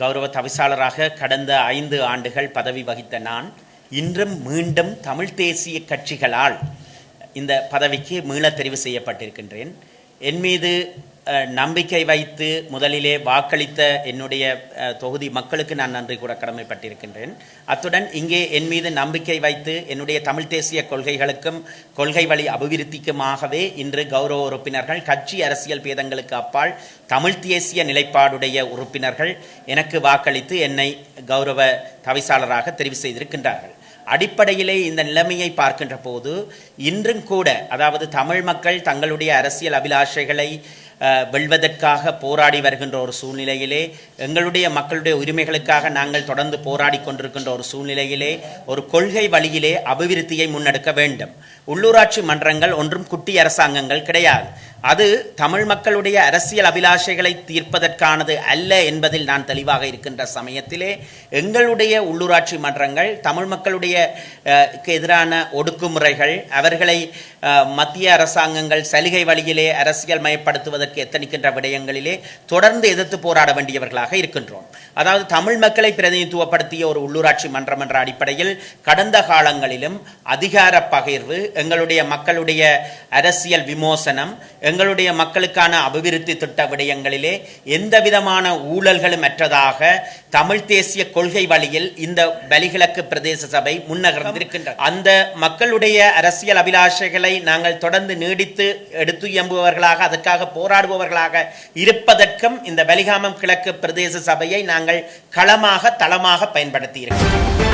கௌரவ தவிசாளராக கடந்த ஐந்து ஆண்டுகள் பதவி வகித்த நான் இன்றும் மீண்டும் தமிழ் தேசிய கட்சிகளால் இந்த பதவிக்கு மீள தெரிவு செய்யப்பட்டிருக்கின்றேன். என் மீது நம்பிக்கை வைத்து முதலிலே வாக்களித்த என்னுடைய தொகுதி மக்களுக்கு நான் நன்றி கூட கடமைப்பட்டிருக்கின்றேன். அத்துடன் இங்கே என் மீது நம்பிக்கை வைத்து என்னுடைய தமிழ் தேசிய கொள்கைகளுக்கும் கொள்கை வழி அபிவிருத்திக்குமாகவே இன்று கௌரவ உறுப்பினர்கள் கட்சி அரசியல் பேதங்களுக்கு அப்பால் தமிழ் தேசிய நிலைப்பாடுடைய உறுப்பினர்கள் எனக்கு வாக்களித்து என்னை கௌரவ தவிசாளராக தெரிவு செய்திருக்கின்றார்கள். அடிப்படையிலே இந்த நிலைமையை பார்க்கின்ற போது இன்றும் கூட அதாவது தமிழ் மக்கள் தங்களுடைய அரசியல் அபிலாஷைகளை வெல்வதற்காக போராடி வருகின்ற ஒரு சூழ்நிலையிலே எங்களுடைய மக்களுடைய உரிமைகளுக்காக நாங்கள் தொடர்ந்து போராடி கொண்டிருக்கின்ற ஒரு சூழ்நிலையிலே ஒரு கொள்கை வழியிலே அபிவிருத்தியை முன்னெடுக்க வேண்டும். உள்ளூராட்சி மன்றங்கள் ஒன்றும் குட்டி அரசாங்கங்கள் கிடையாது. அது தமிழ் மக்களுடைய அரசியல் அபிலாஷைகளை தீர்ப்பதற்கானது அல்ல என்பதில் நான் தெளிவாக இருக்கின்ற சமயத்திலே எங்களுடைய உள்ளூராட்சி மன்றங்கள் தமிழ் மக்களுடைய எதிரான ஒடுக்குமுறைகள் அவர்களை மத்திய அரசாங்கங்கள் சலுகை வழியிலே அரசியல் மயப்படுத்துவதற்கு எத்தனிக்கின்ற விடயங்களிலே தொடர்ந்து எதிர்த்து போராட வேண்டியவர்களாக இருக்கின்றோம். அதாவது தமிழ் மக்களை பிரதிநிதித்துவப்படுத்திய ஒரு உள்ளூராட்சி மன்றம் என்ற அடிப்படையில் கடந்த காலங்களிலும் அதிகார பகிர்வு எங்களுடைய மக்களுடைய அரசியல் விமோசனம் எங்களுடைய மக்களுக்கான அபிவிருத்தி திட்ட விடயங்களிலே எந்த விதமான ஊழல்களும் அற்றதாக தமிழ் தேசிய கொள்கை வழியில் இந்த வலிகிழக்கு பிரதேச சபை முன்னகர்ந்திருக்கின்றது. அந்த மக்களுடைய அரசியல் அபிலாஷைகளை நாங்கள் தொடர்ந்து நீடித்து எடுத்து இயம்புபவர்களாக அதற்காக போராடுபவர்களாக இருப்பதற்கும் இந்த வலிகாமம் கிழக்கு பிரதேச சபையை நாங்கள் களமாக தளமாக பயன்படுத்தி இருக்கிறோம்